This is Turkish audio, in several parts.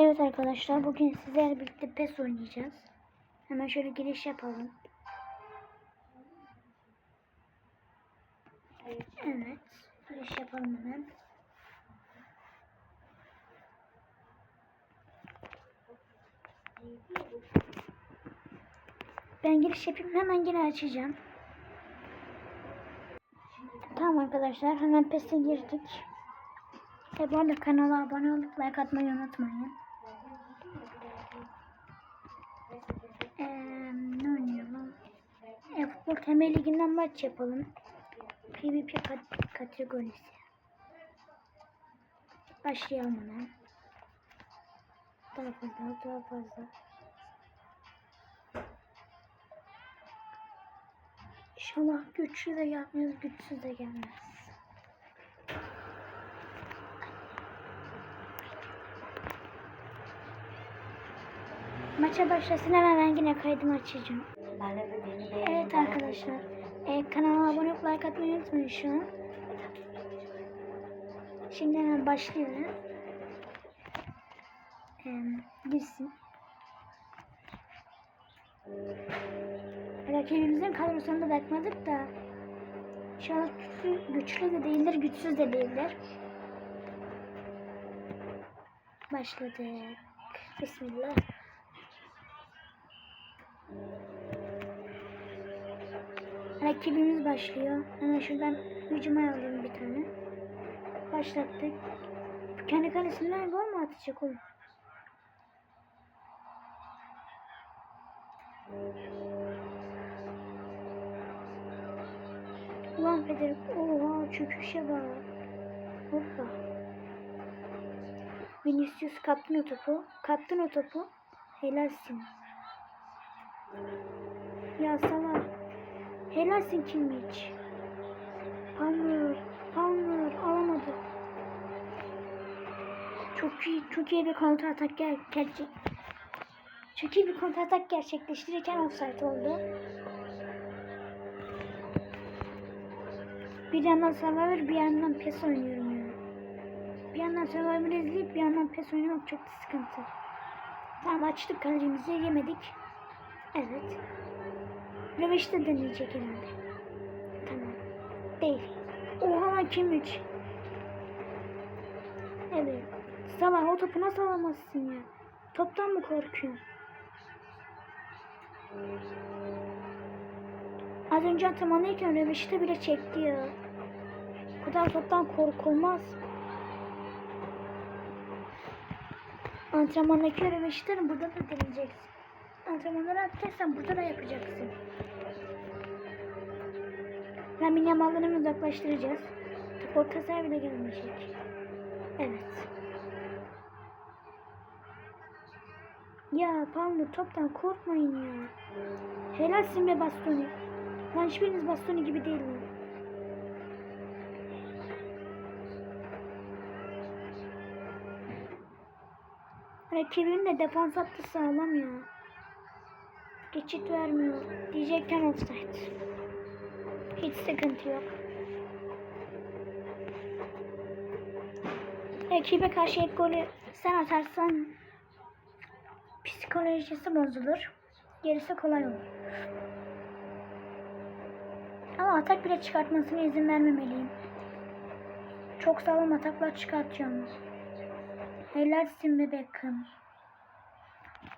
Evet arkadaşlar bugün sizlerle birlikte PES oynayacağız. Hemen şöyle giriş yapalım. Evet. Giriş yapalım hemen. Ben giriş yapayım hemen yine açacağım. Tamam arkadaşlar hemen PES'e girdik. Bu arada kanala abone olup like atmayı unutmayın. Ee, ne oynayalım? E, futbol temel liginden maç yapalım. PvP kat- kategorisi. Başlayalım hemen. Daha fazla, daha fazla. İnşallah güçlü de gelmez, güçsüz de gelmez. Maça başlasın hemen ben yine kaydımı açacağım. Evet arkadaşlar. E, kanalıma abone olup like atmayı unutmayın şu an. Şimdi hemen başlıyorum. E, girsin. Rakibimizin kadrosunu da bakmadık da. İnşallah güçlü, güçlü de değildir, güçsüz de değildir. Başladık. Bismillah. Rakibimiz başlıyor. Hemen şuradan hücuma alalım bir tane. Başlattık. Kendi kalesinden gol mu atacak oğlum? Ulan Federik. Oha çöküşe bak. Hoppa. Vinicius kaptın o topu. Kaptın o topu. Helalsin. Ya Salah. Helalsin Kimmich. Palmer. Palmer alamadı. Çok iyi, çok iyi bir kontra atak ger gerçek. Çok iyi bir kontra atak gerçekleştirirken offside oldu. Bir yandan Survivor bir yandan PES oynuyorum ya. Bir yandan Survivor izleyip bir yandan PES oynamak çok sıkıntı. Tamam açtık kalecimizi yemedik. Evet. Röveşte deneyecek herhalde. Tamam. Değil. Oha lan kimmiş? Evet. Salah o topu nasıl alamazsın ya? Toptan mı korkuyorsun? Az önce antrenmandayken röveşte bile çekti ya. Bu kadar toptan korkulmaz. Antrenmandaki röveşleri burada da deneyeceksin. Antrenmanları atacaksan burada da yapacaksın. Lamin yamallarını uzaklaştıracağız. Top orta saha bile gelmeyecek. Evet. Ya Palmer toptan korkmayın ya. Helalsin be Bastoni. Lan hiçbiriniz Bastoni gibi değil mi? Rakibinin de defans hattı sağlam ya. Geçit vermiyor. Diyecekken offside. Hiç sıkıntı yok. Rakibe karşı ilk golü sen atarsan psikolojisi bozulur. Gerisi kolay olur. Ama atak bile çıkartmasına izin vermemeliyim. Çok sağlam ataklar çıkartacağım. Helalsin be Beckham.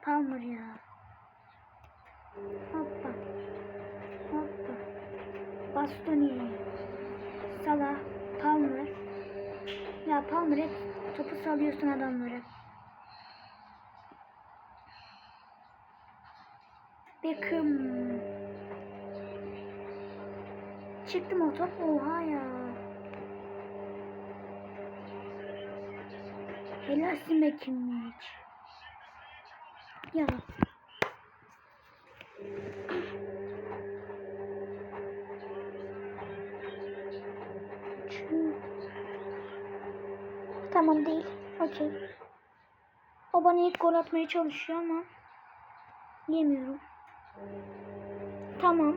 Palmer ya. Hoppa. Hoppa. Bastoni. Salah. Palmer. Ya Palmer hep topu salıyorsun adamlara. Beckham. Çıktı mı o top? Oha ya. Helalsin Beckham'miş. Ya. Tamam değil. Okey. O bana ilk gol atmaya çalışıyor ama yemiyorum. Tamam.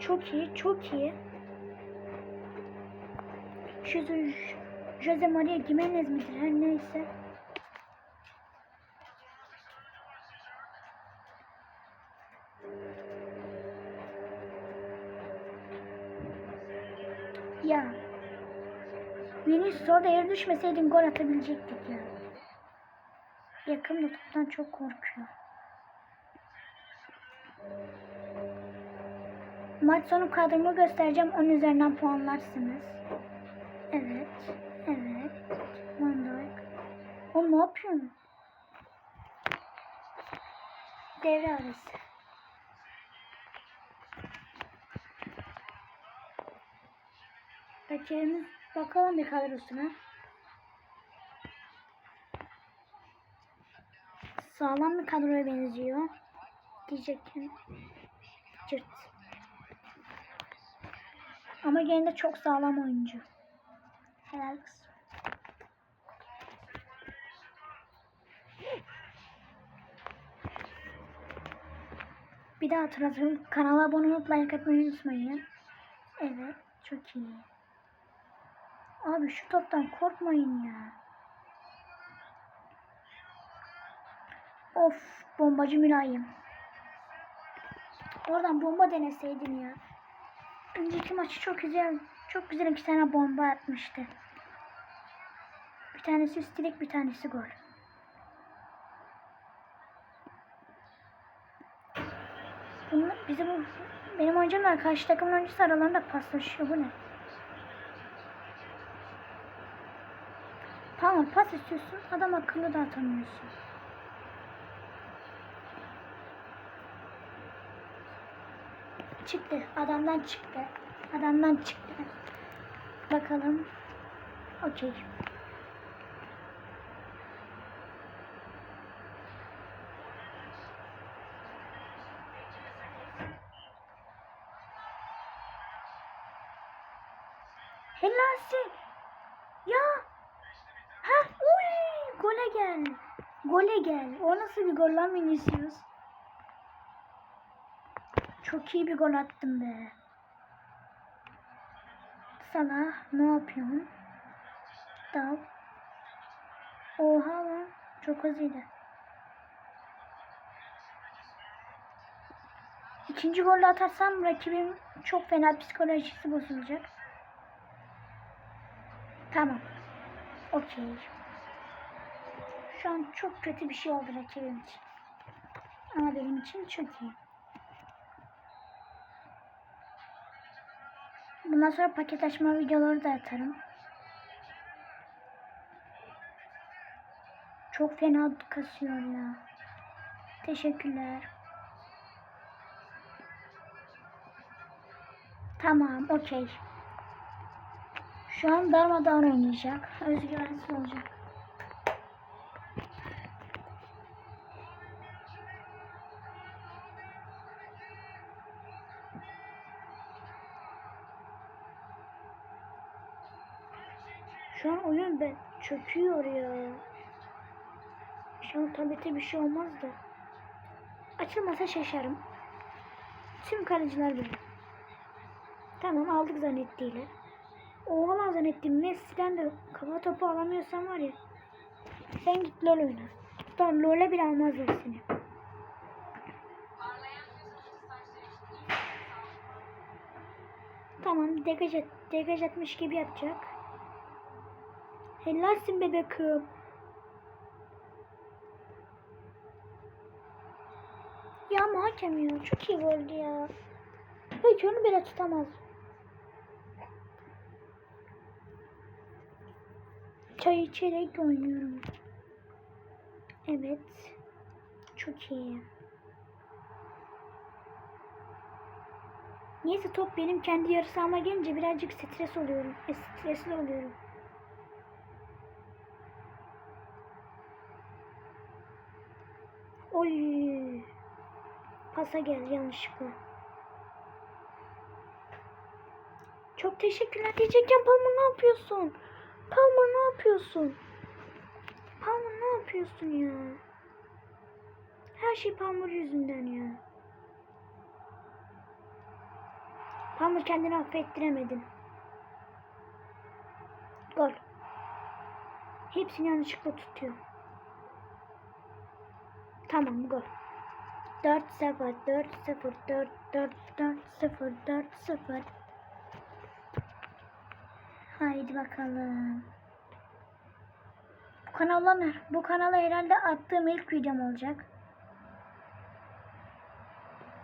Çok iyi, çok iyi. Şu Jose Maria Gimenez midir her neyse. Orada yere düşmeseydin gol atabilecektik ya. Yakın da toptan çok korkuyor. Maç sonu kadromu göstereceğim. Onun üzerinden puanlarsınız. Evet. Evet. Van Dijk. O ne yapıyorsun? Devre arası. Rakibimiz bakalım bir kadrosuna. Sağlam bir kadroya benziyor. Diyecektim. Cırt. Ama gene de çok sağlam oyuncu. Helal kız. Bir daha hatırlatıyorum. Kanala abone olup like atmayı unutmayın. Evet. Çok iyi. Abi şu toptan korkmayın ya. Of bombacı mülayim. Oradan bomba deneseydin ya. Önceki maçı çok güzel, çok güzel iki tane bomba atmıştı. Bir tanesi üstelik bir tanesi gol. Bunlar, bizim benim oyuncumla karşı takımın oyuncusu aralarında paslaşıyor. Bu ne? Tamam pas istiyorsun. Adam akıllı da atamıyorsun. Çıktı. Adamdan çıktı. Adamdan çıktı. Bakalım. Okey. Helalsin. Gole gel. Gole gel. O nasıl bir gol lan Vinicius? Çok iyi bir gol attım be. Salah ne yapıyorsun? Dal. Oha lan. Çok hızlıydı. İkinci golü atarsam rakibim çok fena psikolojisi bozulacak. Tamam. Okey. Şu an çok kötü bir şey oldu rakibim için. Ama benim için çok iyi. Bundan sonra paket açma videoları da atarım. Çok fena kasıyor ya. Teşekkürler. Tamam, okey. Şu an darmadağın oynayacak. Özgüvensiz olacak. Şu an oyun be çöküyor ya. Şu an tablete bir şey olmaz da. Açılmasa şaşarım. Tüm kaleciler böyle. Tamam aldık zannettiğiyle. Oha lan zannettim. Messi'den de kafa topu alamıyorsan var ya. Sen git LoL oyna. Tamam LoL'e bile almazlar seni. Tamam degaj, et, degaj etmiş gibi yapacak. Helalsin bebekim. Ya ama ya. Çok iyi goldü ya. Hiç onu bile tutamaz. Çay içerek oynuyorum. Evet. Çok iyi. Neyse top benim kendi yarı sahama gelince birazcık stres oluyorum. E, stresli oluyorum. Oy. Pasa geldi yanlışlıkla. Çok teşekkürler diyecekken Palmer ne yapıyorsun? Palmer ne yapıyorsun? Palmer ne yapıyorsun ya? Her şey Palmer yüzünden ya. Palmer kendini affettiremedin. Gol. Hepsini yanlışlıkla tutuyor. Tamam gol. 4-0, 4-0, 4-4, 4-0, 4-0. Haydi bakalım. Bu kanala bu kanala herhalde attığım ilk videom olacak.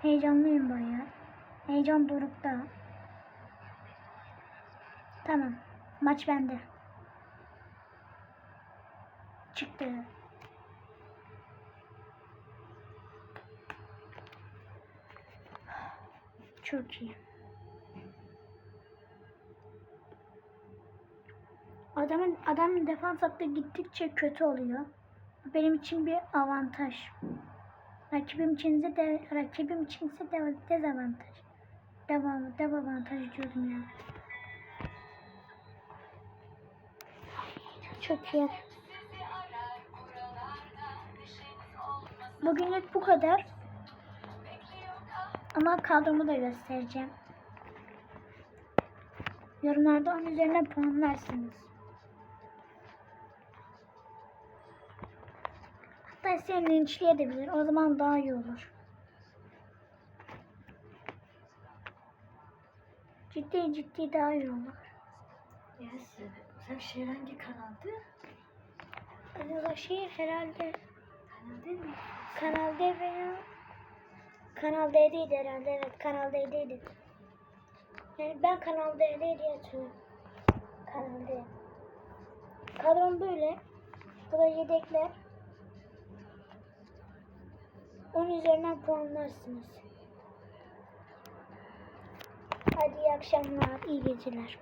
Heyecanlıyım bayağı. Heyecan dorukta. Tamam. Maç bende. Çıktı. Çok iyi. Adamın adamın defans hattı gittikçe kötü oluyor. Bu benim için bir avantaj. Rakibim içinse de rakibim içinse de dezavantaj. Devam dezavantaj diyordum ya. Çok iyi. Bugünlük bu kadar. Ama kadromu da göstereceğim. Yorumlarda onun üzerine puanlarsınız. Hatta seni linçleyebilir. O zaman daha iyi olur. Ciddi ciddi daha iyi olur. Yes. Başakşehir hangi kanaldı? Başakşehir herhalde Kanal değil mi? Kanal D veya Kanal D'deydi herhalde. Evet Kanal D'deydi. Yani ben Kanal D'de diye hatırlıyorum. Kanal D. Kadrom böyle. Bu da yedekler. Onun üzerinden puanlarsınız. Hadi iyi akşamlar, iyi geceler.